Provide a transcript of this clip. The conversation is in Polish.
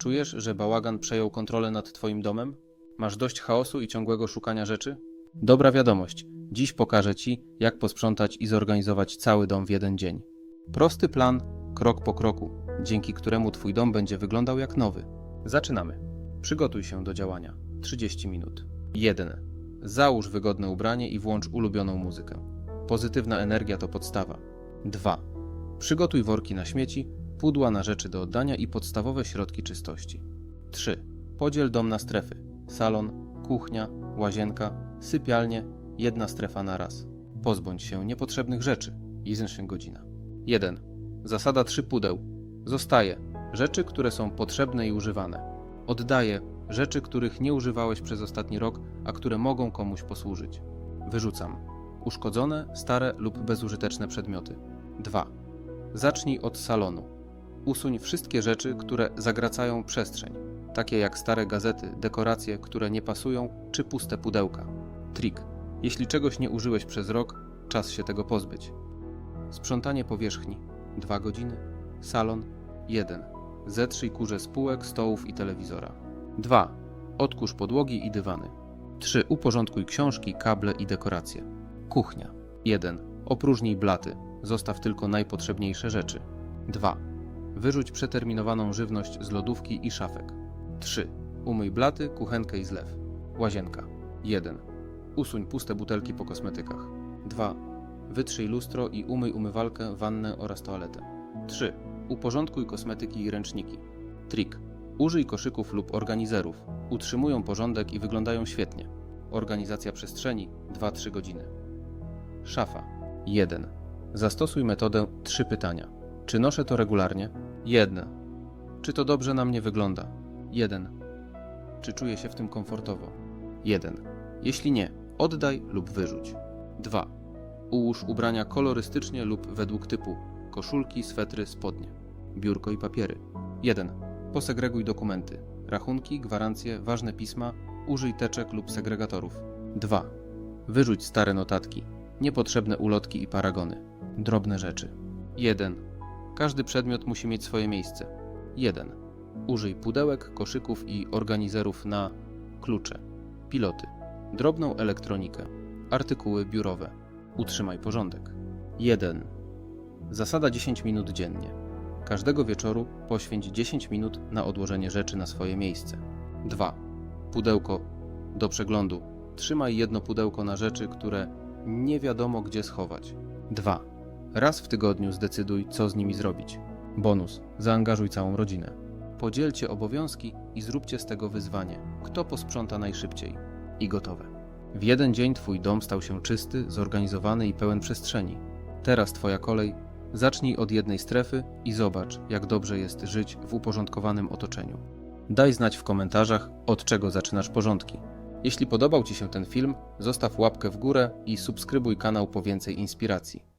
Czujesz, że bałagan przejął kontrolę nad Twoim domem? Masz dość chaosu i ciągłego szukania rzeczy? Dobra wiadomość. Dziś pokażę Ci, jak posprzątać i zorganizować cały dom w jeden dzień. Prosty plan, krok po kroku, dzięki któremu Twój dom będzie wyglądał jak nowy. Zaczynamy. Przygotuj się do działania. 30 minut. 1. Załóż wygodne ubranie i włącz ulubioną muzykę. Pozytywna energia to podstawa. 2. Przygotuj worki na śmieci, pudła na rzeczy do oddania i podstawowe środki czystości. 3. Podziel dom na strefy: salon, kuchnia, łazienka, sypialnie, jedna strefa na raz. Pozbądź się niepotrzebnych rzeczy. 1 godzina. 1. Zasada 3 pudeł. Zostaje rzeczy, które są potrzebne i używane. Oddaję rzeczy, których nie używałeś przez ostatni rok, a które mogą komuś posłużyć. Wyrzucam uszkodzone, stare lub bezużyteczne przedmioty. 2. Zacznij od salonu. Usuń wszystkie rzeczy, które zagracają przestrzeń, takie jak stare gazety, dekoracje, które nie pasują, czy puste pudełka. Trik. Jeśli czegoś nie użyłeś przez rok, czas się tego pozbyć. Sprzątanie powierzchni 2 godziny. Salon 1. Zetrzyj kurze z półek, stołów i telewizora. 2. Odkurz podłogi i dywany. 3. Uporządkuj książki, kable i dekoracje. Kuchnia 1. Opróżnij blaty. Zostaw tylko najpotrzebniejsze rzeczy. 2. Wyrzuć przeterminowaną żywność z lodówki i szafek. 3. Umyj blaty, kuchenkę i zlew. Łazienka 1. Usuń puste butelki po kosmetykach. 2. Wytrzyj lustro i umyj umywalkę, wannę oraz toaletę. 3. Uporządkuj kosmetyki i ręczniki. Trik. Użyj koszyków lub organizerów. Utrzymują porządek i wyglądają świetnie. Organizacja przestrzeni 2-3 godziny. Szafa 1. Zastosuj metodę 3 pytania. Czy noszę to regularnie? 1. Czy to dobrze na mnie wygląda? 1. Czy czuję się w tym komfortowo? 1. Jeśli nie, oddaj lub wyrzuć. 2. Ułóż ubrania kolorystycznie lub według typu koszulki, swetry, spodnie, biurko i papiery. 1. Posegreguj dokumenty, rachunki, gwarancje, ważne pisma, użyj teczek lub segregatorów. 2. Wyrzuć stare notatki, niepotrzebne ulotki i paragony, drobne rzeczy. 1. Każdy przedmiot musi mieć swoje miejsce. 1. Użyj pudełek, koszyków i organizerów na klucze, piloty, drobną elektronikę, artykuły biurowe. Utrzymaj porządek. 1. Zasada 10 minut dziennie. Każdego wieczoru poświęć 10 minut na odłożenie rzeczy na swoje miejsce. 2. Pudełko do przeglądu. Trzymaj jedno pudełko na rzeczy, które nie wiadomo gdzie schować. 2. Raz w tygodniu zdecyduj, co z nimi zrobić. Bonus: zaangażuj całą rodzinę. Podzielcie obowiązki i zróbcie z tego wyzwanie. Kto posprząta najszybciej? I gotowe. W jeden dzień Twój dom stał się czysty, zorganizowany i pełen przestrzeni. Teraz Twoja kolej. Zacznij od jednej strefy i zobacz, jak dobrze jest żyć w uporządkowanym otoczeniu. Daj znać w komentarzach, od czego zaczynasz porządki. Jeśli podobał Ci się ten film, zostaw łapkę w górę i subskrybuj kanał po więcej inspiracji.